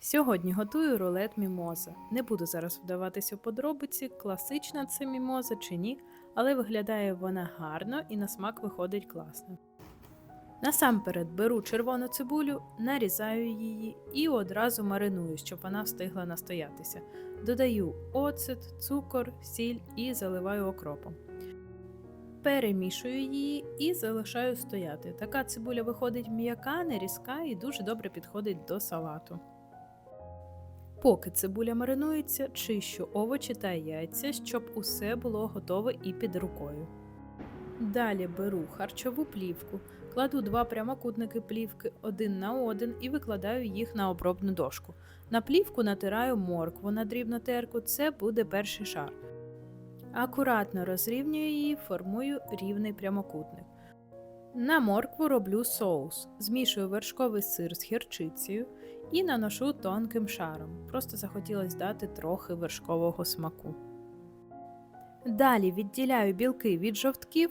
Сьогодні готую рулет мімоза. Не буду зараз вдаватися у подробиці, класична це мімоза чи ні, але виглядає вона гарно і на смак виходить класно. Насамперед беру червону цибулю, нарізаю її і одразу мариную, щоб вона встигла настоятися. Додаю оцет, цукор, сіль і заливаю окропом. Перемішую її і залишаю стояти. Така цибуля виходить м'яка, не різка і дуже добре підходить до салату. Поки цибуля маринується, чищу овочі та яйця, щоб усе було готове і під рукою. Далі беру харчову плівку, кладу два прямокутники плівки один на один і викладаю їх на обробну дошку. На плівку натираю моркву на дрібну терку, це буде перший шар. Акуратно розрівнюю її, формую рівний прямокутник. На моркву роблю соус, змішую вершковий сир з гірчицею і наношу тонким шаром. Просто захотілося дати трохи вершкового смаку. Далі відділяю білки від жовтків,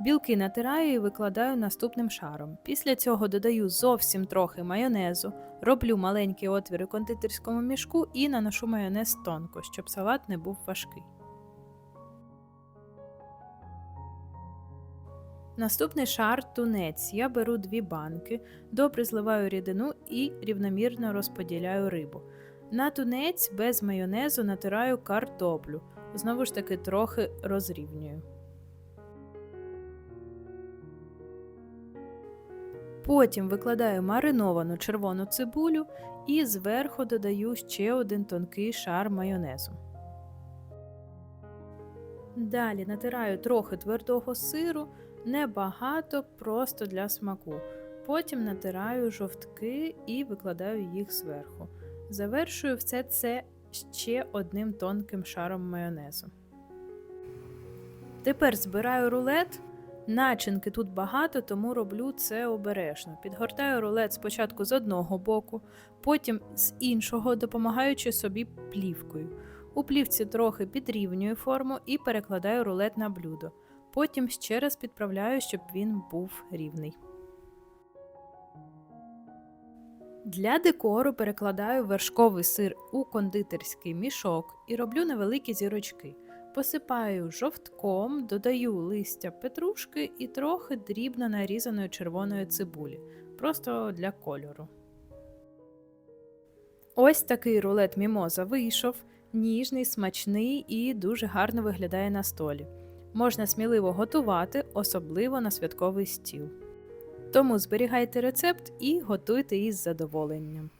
білки натираю і викладаю наступним шаром. Після цього додаю зовсім трохи майонезу, роблю маленькі отвіри кондитерському мішку і наношу майонез тонко, щоб салат не був важкий. Наступний шар тунець. Я беру дві банки, добре зливаю рідину і рівномірно розподіляю рибу. На тунець без майонезу натираю картоплю. Знову ж таки трохи розрівнюю. Потім викладаю мариновану червону цибулю і зверху додаю ще один тонкий шар майонезу. Далі натираю трохи твердого сиру, небагато, просто для смаку. Потім натираю жовтки і викладаю їх зверху. Завершую все це ще одним тонким шаром майонезу. Тепер збираю рулет. Начинки тут багато, тому роблю це обережно. Підгортаю рулет спочатку з одного боку, потім з іншого, допомагаючи собі плівкою. У плівці трохи підрівнюю форму і перекладаю рулет на блюдо. Потім ще раз підправляю, щоб він був рівний. Для декору перекладаю вершковий сир у кондитерський мішок і роблю невеликі зірочки. Посипаю жовтком, додаю листя петрушки і трохи дрібно нарізаної червоної цибулі, просто для кольору. Ось такий рулет мімоза вийшов, ніжний, смачний і дуже гарно виглядає на столі. Можна сміливо готувати, особливо на святковий стіл. Тому зберігайте рецепт і готуйте із задоволенням.